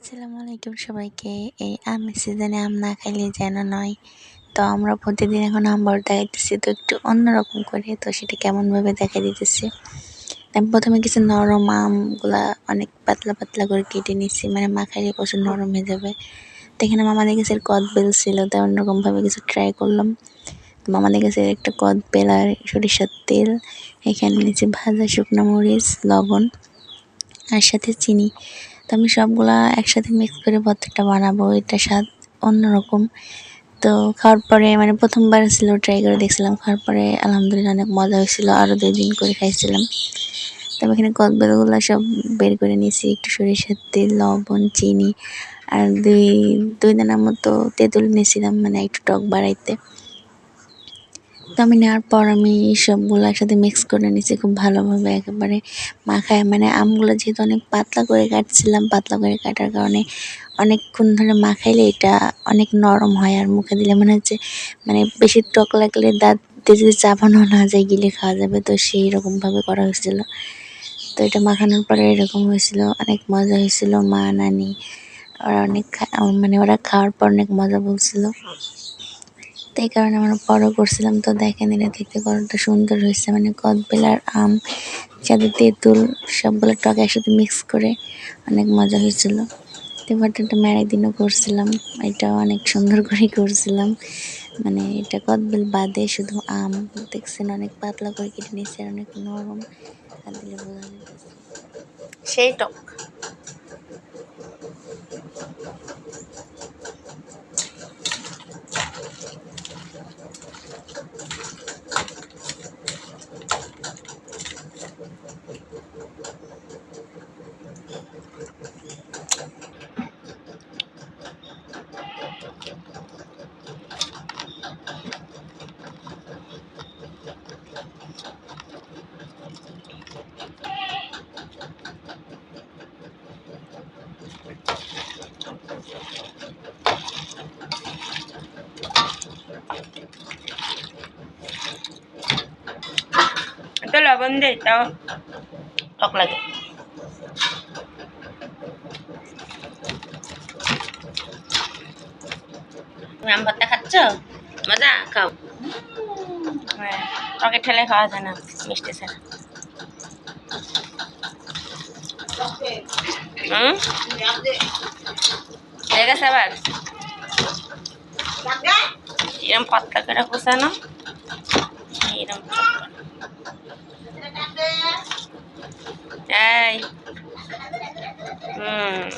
আসসালামু আলাইকুম সবাইকে। এই আমের সিজনে আম না খাইলে যেন নয়। তো আমরা প্রতিদিন এখন আম ভর্তা খাইতেছি, তো একটু অন্যরকম করে। তো সেটা কেমনভাবে দেখা দিতেছি? আমি প্রথমে কিছু নরম আমগুলা অনেক পাতলা পাতলা করে কেটে নিচ্ছি মানে মাখাইলে প্রচুর নরম হয়ে যাবে। তো এখানে মামাদের কাছে কদ বেল ছিল তাই অন্যরকমভাবে কিছু ট্রাই করলাম। তো মামাদের কাছে একটা কদ বেল আর সরিষার তেল, এখানে নিচে ভাজা শুকনো মরিচ, লবণ আর সাথে চিনি। তো আমি সবগুলা একসাথে মিক্স করে ভর্তাটা বানাবো, এটা স্বাদ অন্যরকম। তো খাওয়ার পরে মানে প্রথমবার ছিল ট্রাই করে দেখছিলাম, খাওয়ার পরে আলহামদুলিল্লাহ অনেক মজা হয়েছিল আরও দুই দিন করে খাইছিলাম। তো আমি এখানে কদবেলগুলো সব বের করে নিয়েছি, একটু সরিষার তেল, লবণ, চিনি, আর দুই দুই দিনের মতো তেঁতুল নিয়েছিলাম মানে একটু টক বাড়াইতে। তো আমি নেওয়ার পর আমি সবগুলো একসাথে মিক্স করে নিয়েছি খুব ভালোভাবে একেবারে মাখায়। মানে আমগুলো যেহেতু অনেক পাতলা করে কাটছিলাম, পাতলা করে কাটার কারণে অনেকক্ষণ ধরে মাখাইলে এটা অনেক নরম হয় আর মুখে দিলে মনে হচ্ছে মানে বেশি টক লাগলে দাঁত যদি চাপানো না যায়, গিলে খাওয়া যাবে। তো সেই রকমভাবে করা হয়েছিল। তো এটা মাখানোর পরে এরকম হয়েছিল, অনেক মজা হয়েছিল। মা, নানি, ওরা অনেক মানে ওরা খাওয়ার পর অনেক মজা বলছিল। এই কারণে আমরা বড় করছিলাম। তো দেখেন এটা দেখতে কতটা সুন্দর হয়েছে। মানে কদবেলার আম সাথে তেঁতুল, সবগুলো টক একসাথে মিক্স করে অনেক মজা হয়েছিল। তো একটা মেরে দিনও করছিলাম। এটাও অনেক সুন্দর করে করছিলাম। মানে এটা কদবেল বাদে শুধু আম। দেখছেন অনেক পাতলা করে কেটে নিয়েছে অনেক নরম। সেই টক তো লবণ দে তাও টক লাগে তুমি আম ভর্তা খাচ্ছ মজা খাও হ্যাঁ টকে ঠেলে খাওয়া যায় না মিষ্টি ছাড়া হুম হয়ে গেছে আবার এরম পাতলা করে কুচানো এরম এই হুম